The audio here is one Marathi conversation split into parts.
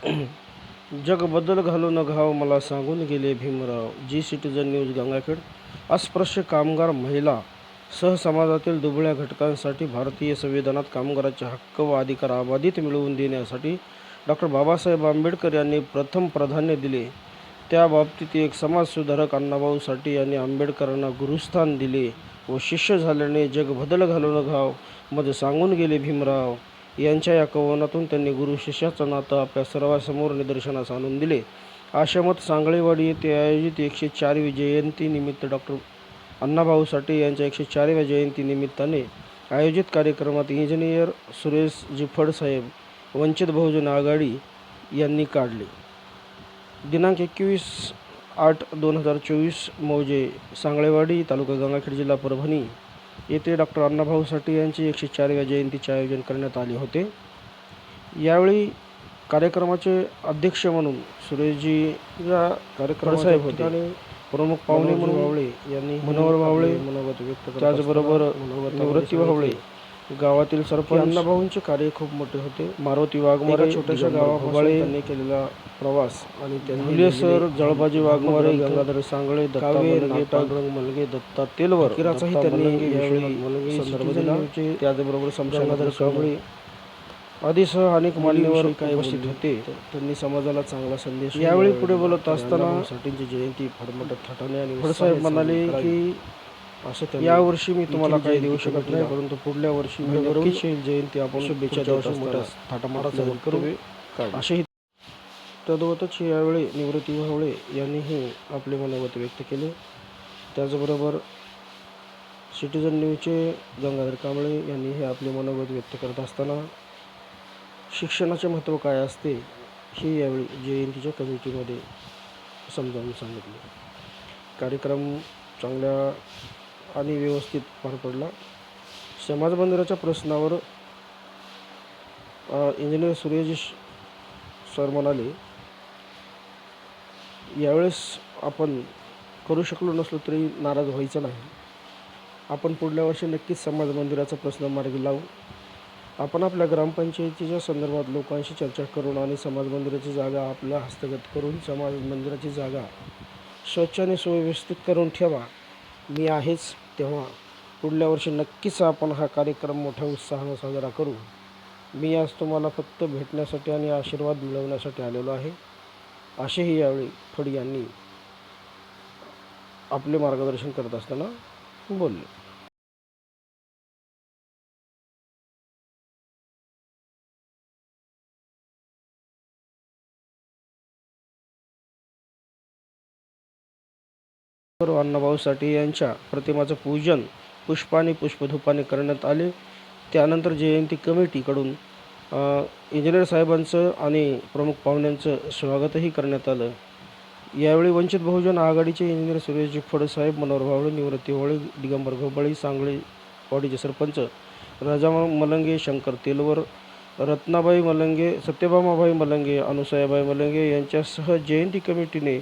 जग बदल घालून घाव मला सांगून गेले भीमराव. जी सिटीजन न्यूज गंगाखेड अस्पृश्य कामगार महिला सहसमाजातील दुबळ्या घटकांसाठी भारतीय संविधानात कामगाराचे हक्क व अधिकार अबाधित मिळवून देण्यासाठी डॉक्टर बाबासाहेब आंबेडकर यांनी प्रथम प्राधान्य दिले. त्या बाबतीत एक समाजसुधारक अण्णाभाऊ साठे यांनी आंबेडकरांना गुरुस्थान दिले व शिष्य झाल्याने जग बदल घालून घावमध्ये सांगून गेले भीमराव. यांच्या या कवनातून त्यांनी गुरु शिष्याचं नातं आपल्या सर्वांसमोर निदर्शनास आणून दिले. आश्रमात सांगळेवाडी येथे आयोजित एकशे चारवी जयंतीनिमित्त डॉक्टर अण्णाभाऊ साठे यांच्या एकशे चारव्या जयंतीनिमित्ताने आयोजित कार्यक्रमात इंजिनियर सुरेश जिफडसाहेब वंचित बहुजन आघाडी यांनी काढले. दिनांक एकवीस आठ दोन हजार चोवीस मौजे सांगळेवाडी तालुका गंगाखेड जिल्हा परभणी येथे डॉक्टर अण्णाभाऊ साठे यांची एकशे चारव्या जयंतीचे आयोजन करण्यात आले होते. यावेळी कार्यक्रमाचे अध्यक्ष म्हणून सुरेशजी या कार्यक्रम साहेब होते. आणि प्रमुख पाहुणे म्हणून वावळे यांनी मनोहर वावळे मनोगत व्यक्त त्याचबरोबर निवृत्ती वावळे गावातील सरपंच अण्णाभाऊंचे कार्य खूप मोठे होते. मारुती वाघमारे छोट्याशा गावाबाळे त्यांनी केलेला प्रवास आणि त्यांनी सर जळबाजी वाघमारे गंगाधर सांगळे कावे पांडुरंग मलगे दत्ता तेलवर किराचाही त्यांनी यावेळी संदर्भ दिला. त्याचबरोबर समशांगाधर कांबळे. आदीसह अनेक मान्यवर काही उपस्थित होते. त्यांनी समाजाला चांगला संदेश यावेळी पुढे बोलत असताना साठींची जयंती मोठ्या थाटाने आणि फडसाहेब म्हणाले की असं यावर्षी मी तुम्हाला काही देऊ शकत नाही परंतु पुढल्या वर्षी मी नक्कीच ही जयंती. आपण शुभेच्छा वर्षी मोठ्या थाटामाटात साजरी करू. असेही तद्वतच यावेळी निवृत्ती भावळे यांनीही आपले मनोगत व्यक्त केले. त्याचबरोबर सिटीजन न्यूजचे गंगाधर कांबळे यांनीही आपले मनोगत व्यक्त करत असताना शिक्षणाचे महत्त्व काय असते हे यावेळी जयंतीच्या कमिटीमध्ये समजावून सांगितले. कार्यक्रम चांगल्या आणि व्यवस्थित पार पडला. समाज मंदिराच्या प्रश्नावर इंजिनियर सुरेश सर म्हणाले यावेळेस आपण करू शकलो नसलो तरी नाराज व्हायचं नाही. आपण पुढल्या वर्षी नक्कीच समाज मंदिराचा प्रश्न मार्गी लावू. आपण आपल्या ग्रामपंचायतीच्या संदर्भात लोकांशी चर्चा करून आणि समाज मंदिराची जागा आपल्या हस्तगत करून समाज मंदिराची जागा स्वच्छ आणि सुव्यवस्थित करून ठेवा. मी आहेच तेव्हा पुढल्या वर्षी नक्कीच आपण हा कार्यक्रम मोठ्या उत्साहानं साजरा करू. मी आज तुम्हाला फक्त भेटण्यासाठी आणि आशीर्वाद मिळवण्यासाठी आलेलो आहे. असेही यावेळी फड यांनी आपले मार्गदर्शन करत असताना बोलले. अण्णाभाऊ साठे यांच्या प्रतिमाचं पूजन पुष्पाने पुष्पधुपाने करण्यात आले. त्यानंतर जयंती कमिटीकडून इंजिनियर साहेबांचं आणि प्रमुख पाहुण्यांचं स्वागतही करण्यात आलं. यावेळी वंचित बहुजन आघाडीचे इंजिनियर सुरेश जिफड साहेब मनोहर भावळे निवृत्ती होळे दिगंबर घोबाळी सांगळे वाडीचे सरपंच राजा मलंगे शंकर तेलवर रत्नाबाई मलंगे सत्यभामाबाई मलंगे अनुसयाबाई मलंगे यांच्यासह जयंती कमिटीने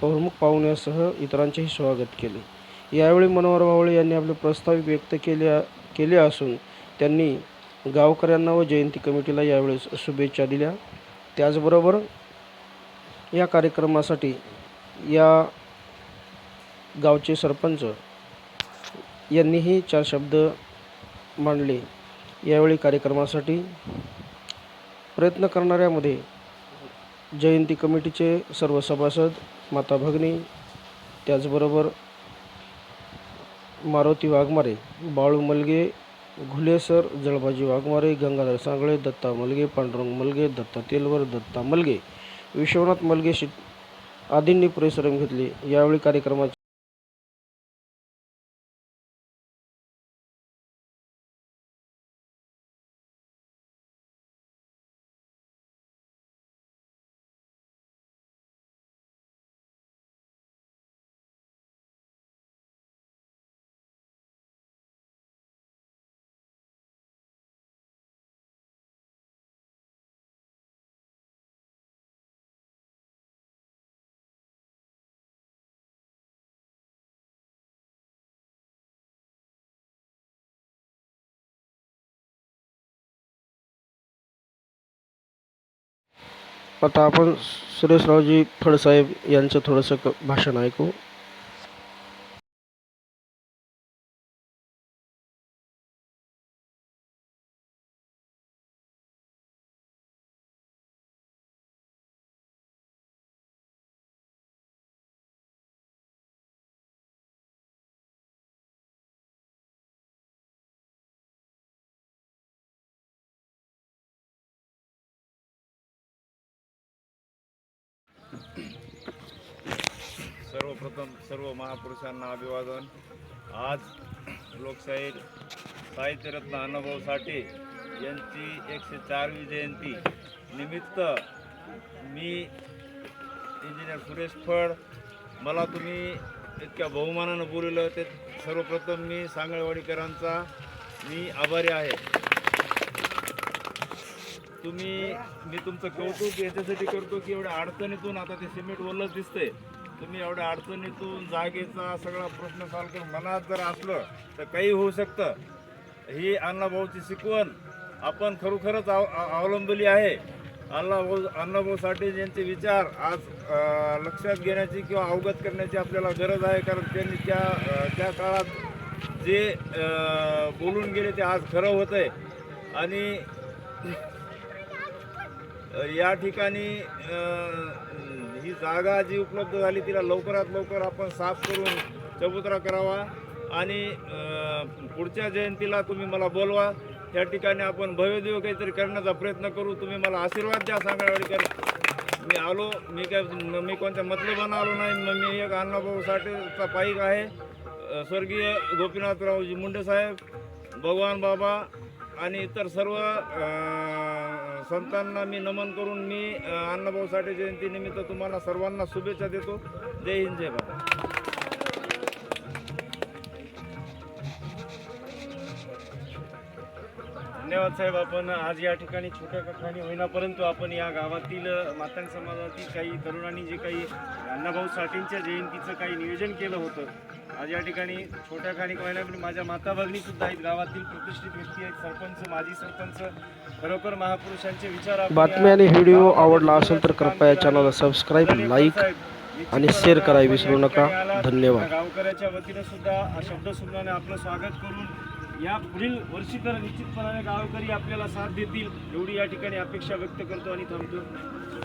प्रमुख पाहुण्यासह इतरांचेही स्वागत केले. यावेळी मनोहर वावळे यांनी आपले प्रस्ताव व्यक्त केले केले असून त्यांनी गावकऱ्यांना व जयंती कमिटीला यावेळेस शुभेच्छा दिल्या. त्याचबरोबर या कार्यक्रमासाठी या गावचे सरपंच यांनीही चार शब्द मांडले. यावेळी कार्यक्रमासाठी प्रयत्न करणाऱ्यामध्ये जयंती कमिटीचे सर्व सभासद माता भगिनी त्याचबरोबर मारुती वाघमारे बाळू मलगे घुलेसर जळबाजी वाघमारे गंगाधर सांगळे दत्ता मलगे पांडुरंग मलगे दत्ता तेलवर दत्ता मलगे विश्वनाथ मलगे शि आदींनी परिश्रम घेतले. यावेळी कार्यक्रमाचे आता आपण सुरेशरावजी फडसाहेब यांचं थोडंसं क- भाषण ऐकू. सर्वप्रथम सर्व महापुरुषांना अभिवादन. आज लोकशाहीर साहित्यरत्न अनुभव साठे यांची एकशे चारवी जयंती. निमित्त मी इंजिनियर सुरेश फड मला तुम्ही इतक्या बहुमानानं बोलवलं ते सर्वप्रथम मी सांगळवाडीकरांचा मी आभारी आहे. तुम्ही मी तुमचं कौतुक याच्यासाठी करतो की एवढ्या अडचणीतून आता ते सिमेंट ओलच दिसतंय. तुम्ही एवढ्या अडचणीतून जागेचा सगळा प्रश्न सॉल्व करून मनात जर असलं तर काही होऊ शकतं. ही अण्णाभाऊची शिकवण आपण खरोखरच आव अवलंबली आहे. अण्णाभाऊ अण्णाभाऊ साठे यांचे विचार आज लक्षात घेण्याची किंवा अवगत करण्याची आपल्याला गरज आहे कारण त्यांनी त्या त्या काळात जे बोलून गेले ते आज खरं होत आहे आणि या ठिकाणी ही जागा जी उपलब्ध झाली तिला लवकरात लवकर आपण साफ करून चबुतरा करावा. आणि पुढच्या जयंतीला तुम्ही मला बोलवा. त्या ठिकाणी आपण भव्यदेव काहीतरी करण्याचा प्रयत्न करू. तुम्ही मला आशीर्वाद द्या सांगण्यावाडीकर मी आलो मी काय मी कोणत्या मतलबानं आलो नाही. मग मी एक अण्णाभाऊ साठेचा पाईक आहे. स्वर्गीय गोपीनाथरावजी मुंडे साहेब भगवान बाबा आणि इतर सर्व संतांना मी नमन करून मी अण्णाभाऊ साठे जयंतीनिमित्त तुम्हाला सर्वांना शुभेच्छा देतो. जय हिंद जय भारत. धन्यवाद साहेब आपण आज या ठिकाणी छोट्या कठाणी होईना परंतु आपण या गावातील मातांग समाजातील काही तरुणांनी जे काही अण्णाभाऊ साठेंच्या जयंतीचं काही नियोजन केलं होतं आज या ठिकाणी छोट्या खाणी होईना पण माझ्या माता भगिनी सुद्धा आहेत गावातील प्रतिष्ठित व्यक्ती आहेत सरपंच माजी सरपंच खरोखर महापुरुषांचे विचार आपण बातमी या आणि व्हिडिओ आवडला असेल तर कृपया चॅनलला. Subscribe like. आणि शेअर करायला विसरू नका. धन्यवाद. गावकऱ्याच्या वतीनं सुद्धा शब्दसुमनाने आपलं स्वागत करून या पुढील वर्षी तर निश्चितपणाने गावकरी आपल्याला साथ देतील एवढी या ठिकाणी अपेक्षा व्यक्त करतो आणि थांबतो